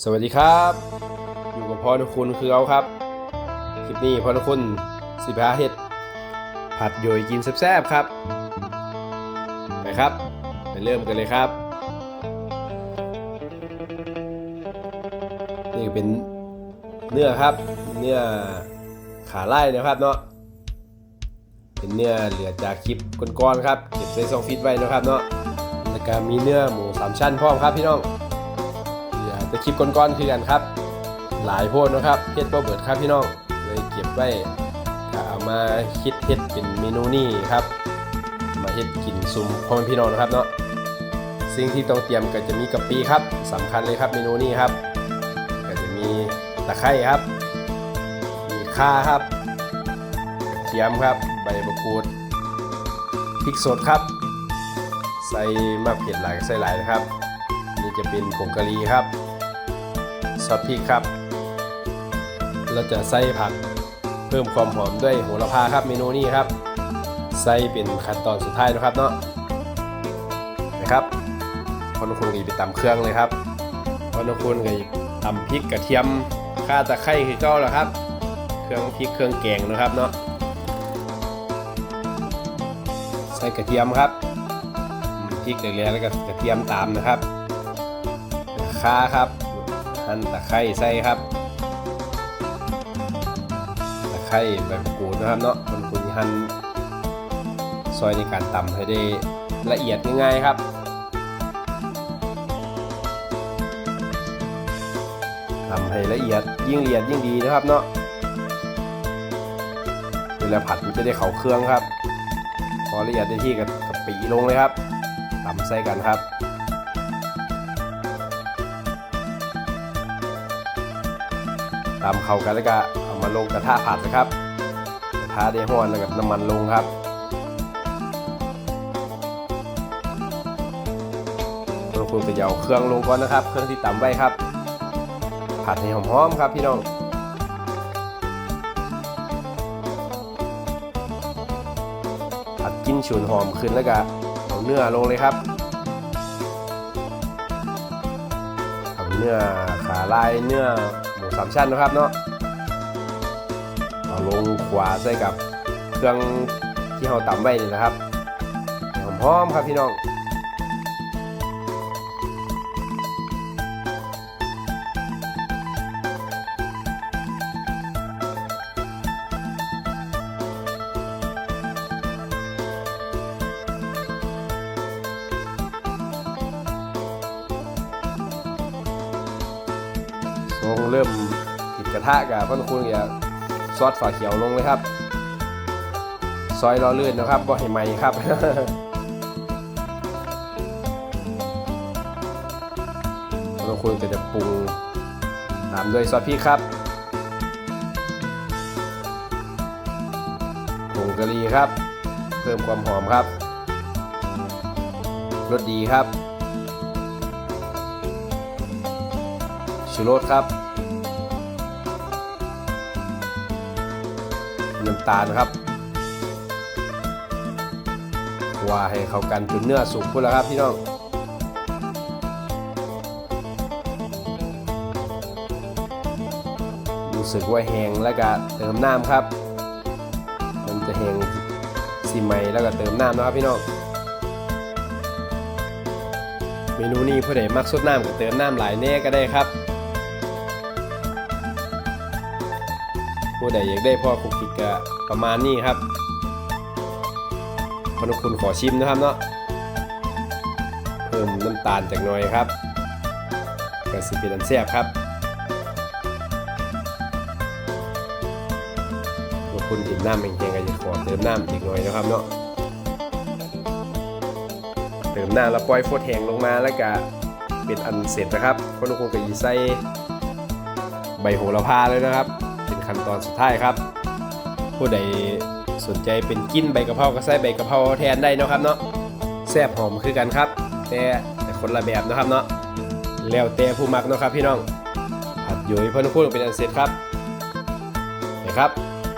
สวัสดีครับ อยู่กับพรคุณคือเอาครับ คลิปนี้พรคุณสิบหาเห็ด ผัดโยยกินแซ่บๆครับ ไปครับ ไปเริ่มกันเลยครับ นี่เป็นเนื้อครับ เนื้อขาไล่นะครับเนาะเป็นเนื้อเหลือจากคลิปก้อนๆครับเก็บใส่ซองฟิตไว้นะครับเนาะแล้วก็มีเนื้อหมูสามชั้นพร้อมครับพี่น้อง แต่คลิปก้อนๆคือกันครับ หลายโพดนะครับเฮ็ดบ่เบิดครับพี่น้องเลยเก็บไว้ก็เอามาคิดเฮ็ดเป็นเมนูนี้ครับ มาเฮ็ดกินซุมพ่อแม่พี่น้องนะครับเนาะสิ่งที่ต้องเตรียมก็จะมีกะปิครับสำคัญเลยครับเมนูนี้ครับ ก็จะมีตะไคร้ครับ มีข่าครับเทียมครับ ใบมะกรูดพริกสดครับ ใส่มากเผ็ดหลายใส่หลายนะครับ นี่จะเป็นผงกะหรี่ครับ ซอสพริกครับ เราจะใส่ผักเพิ่มความหอมด้วยโหระพาครับเมนูนี้ครับ ใส่เป็นขั้นตอนสุดท้ายนะครับเนาะนะครับพอนุคุณก็ไปตำเครื่องเลยครับพอนุคุณก็ตำพริกกระเทียมข่าตะไคร้คือเก้าแล้วครับ เครื่องพริกเครื่องแกงนะครับเนาะใส่กระเทียมครับพริกเหลือๆแล้วก็กระเทียมตามนะครับข่าครับ หั่นตะไคร้ใส่ครับตะไคร้ใบมะกรูดนะครับเนาะคนคุณหั่นซอยในการตำให้ได้ละเอียดง่ายๆครับทำให้ละเอียดยิ่งละเอียดยิ่งดีนะครับเนาะเวลาผัดมันจะได้เข้าเครื่องครับ พอละเอียดได้ที่กับกับปีลงเลยครับตำใส่กันครับ ตามเข้ากันแล้วก็เอามาลงกระทะผัดนะครับ กระทะได้ห้อนแล้วก็น้ำมันลงครับเราควรไปเอาเครื่องลงก่อนนะครับ เครื่องที่ตำไว้ครับ ผัดให้หอมๆครับพี่น้องผัดกินฉุนหอมขึ้นแล้วก็เอาเนื้อลงเลยครับเอาเนื้อขาลายเนื้อ สามชั้นนะครับเนาะเอาลงขวาใส่กับเครื่องที่เราตำไว้นี่นะครับหอมหอมๆครับพี่น้อง ทรงเริ่มติดกระทะกับพ่อคุณอย่าซอสฝาเขียวลงเลยครับ ซอยรอเลื่อนนะครับบ่ให้ไหมครับพ่อคุณก็จะปรุงตามด้วยซอสพริกครับผงกะหรี่ครับ เพิ่มความหอมครับรสดีครับ ชูรสครับน้ำตาลครับว่าให้เข้ากันจนเนื้อสุกพุ่นแล้วครับพี่น้องรู้สึกว่าแห้งแล้วก็เติมน้ำครับ มันจะแห้งสีไหมแล้วก็เติมน้ำนะครับพี่น้องเมนูนี้ผู้ใดมักสดน้ำก็เติมน้ำหลายแน่ก็ได้ครับ ผู้ใดอยากได้พ่อคุกกิกก็ประมาณนี้ครับพนุคุณขอชิมนะครับเนาะเพิ่มน้ำตาลจากหน่อยครับก็สิเป็นอันแซ่บครับพอคุณเห็นน้ำแห้งๆก็จะขอเติมน้ำอีกหน่อยนะครับเนาะเติมน้ำแล้วปล่อยโฟดแห้งลงมาแล้วก็เป็นอันเสร็จนะครับพนุคุณก็ยีใส่ใบโหระพาเลยนะครับ ขั้นตอนสุดท้ายครับ ผู้ใดสนใจเป็นกินใบกะเพราก็ใส่ใบกะเพราแทนได้นะครับเนาะแซ่บหอมคือกันครับ แต่แต่คนละแบบนะครับเนาะแล้วแต่ผู้มักเนาะครับพี่น้องผัดโยยพอนุคุณเป็นอันเสร็จครับไปครับ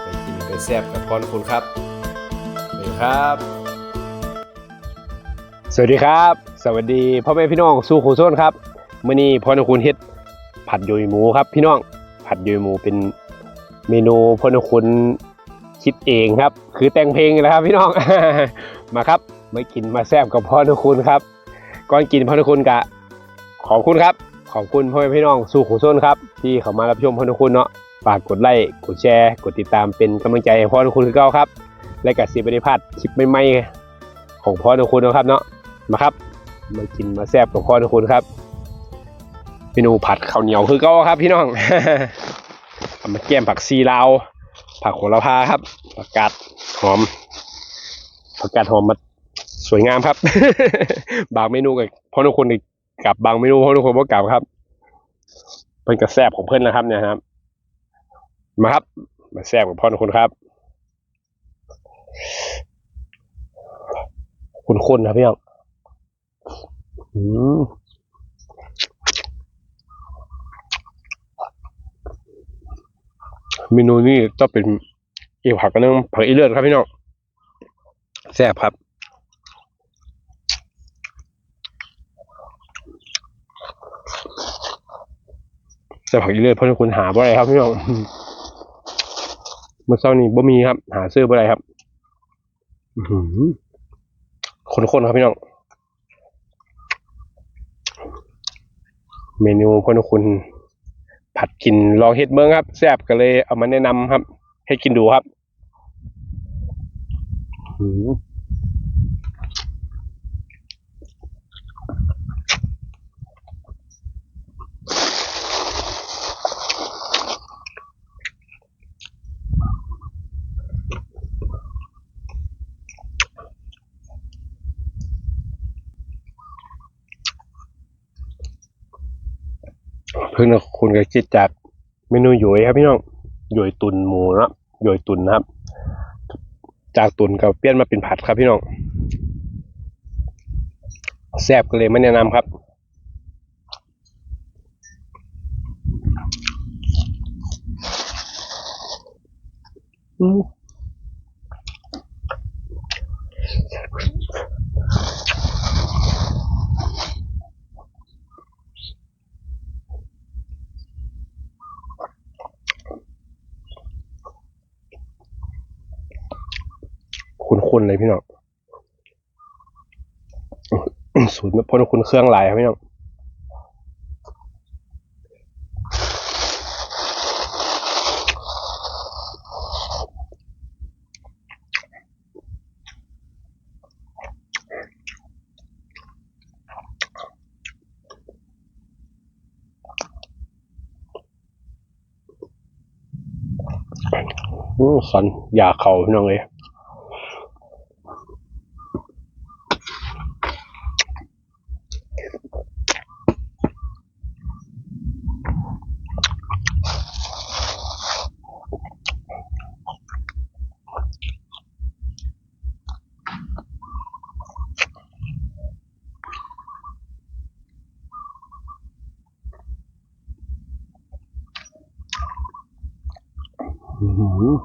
ไปกินไปแซ่บกับพอนคุณครับไปครับ สวัสดีครับ สวัสดีพ่อแม่พี่น้องสู่ขู่โซนครับมื้อนี้พอนุคุณเฮ็ดผัดโยยหมูครับพี่น้องผัดโยยหมูเป็น เมนูพลคุณคิดเองครับ คือแต่งเพลงนะครับพี่น้อง มาครับมากินมาแซ่บกับพ่อนุคุณครับ ก่อนกินพ่อนุคุณกะ ขอบคุณครับ ขอบคุณพ่อแม่พี่น้องสู่ขุนส้นครับ ที่เข้ามารับชมพ่อนุคุณเนาะฝากกดไลค์กดแชร์ กดติดตามเป็นกำลังใจให้พ่อนุคุณคือเก่าครับ และกับสิบริพัตคลิปใหม่ๆของพ่อนุคุณนะครับเนาะมาครับมากินมาแซ่บกับพ่อนุคุณครับเมนูผัดข้าวเหนียวคือเก็ครับพี่น้อง เอามาแก้มผักซีลาว ผักโหระพาครับ ผักกาดหอม ผักกาดหอมมาสวยงามครับ บางเมนูกับพ่อทุกคนกับบางเมนูพ่อทุกคนบ่กลับครับ เป็นกระแซบของเพื่อนนะครับเนี่ยครับ มาครับ มาแซบกับพ่อทุกคนครับคุณคุณครับพี่น้องอืม เมนูนี้ต้องเป็นเอวผักกันนึงผักอีเลือดครับพี่น้องแซ่บครับแต่ผักอีเลือดเพราะคุณหาบ่ได้ครับพี่น้องเมื่อเช้านี้บ่มีครับ หาซื้อบ่ได้ครับอืคนๆครับพี่น้องเมนูพ่อคุณ ผัดกินลองเฮ็ดเมืองครับแซ่บก็เลยเอามาแนะนำครับ ให้กินดูครับ อืม เพิ่งคุณก็คิดจากเมนูหยวยครับพี่น้องหยวยตุนหมูนะหยวยตุนนะครับ จากตุนก็เปลี่ยนมาเป็นผัดครับพี่น้องแซ่บก็เลยไม่แนะนำครับอืม คุ้นๆเลยพี่น้องสูตรพอคุณเครื่องหลายครับพี่น้องอือสันอยากเข่าพี่น้องเลย หืออื้อ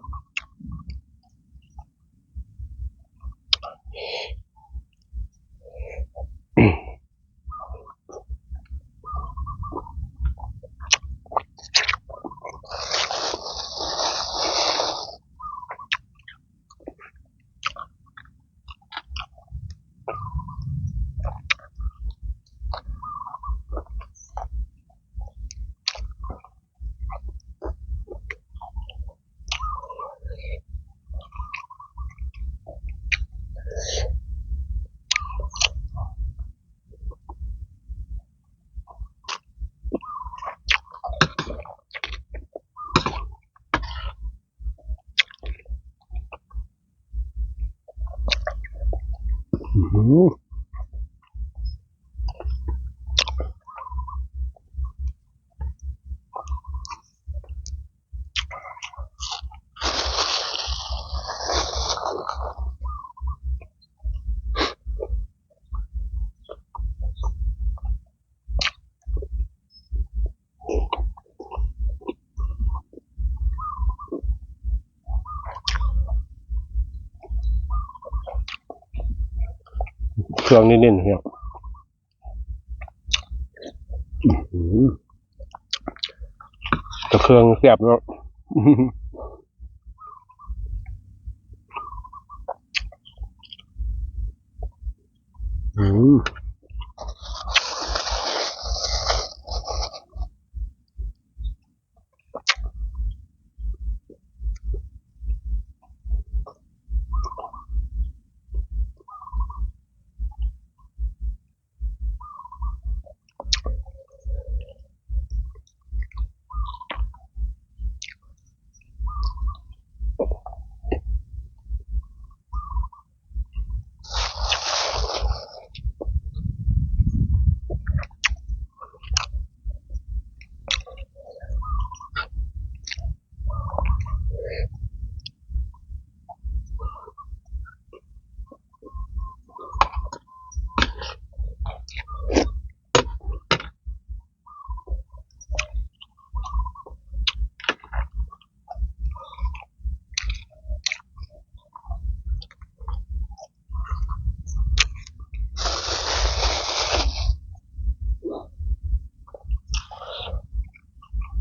เครื่องนิ่นๆเนี่ยแต่เครื่องแสบเนาะ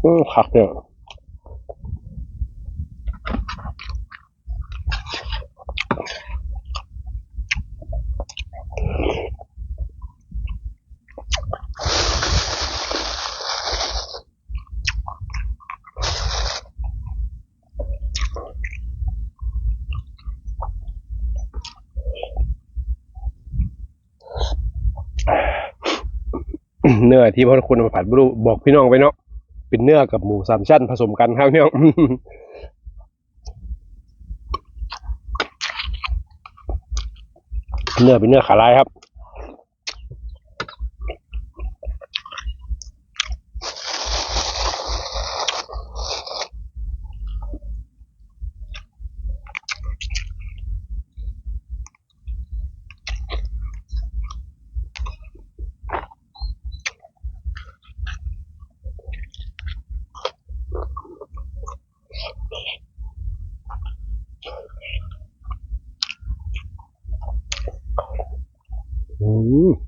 อืมคักเนี่ยเนื้อที่พ่อคุณมาผัดบรูบอกพี่น้องไปเนาะ เป็นเนื้อกับหมูสามชั้นผสมกันครับเนี่ยเนื้อเป็นเนื้อขาลายครับ อืม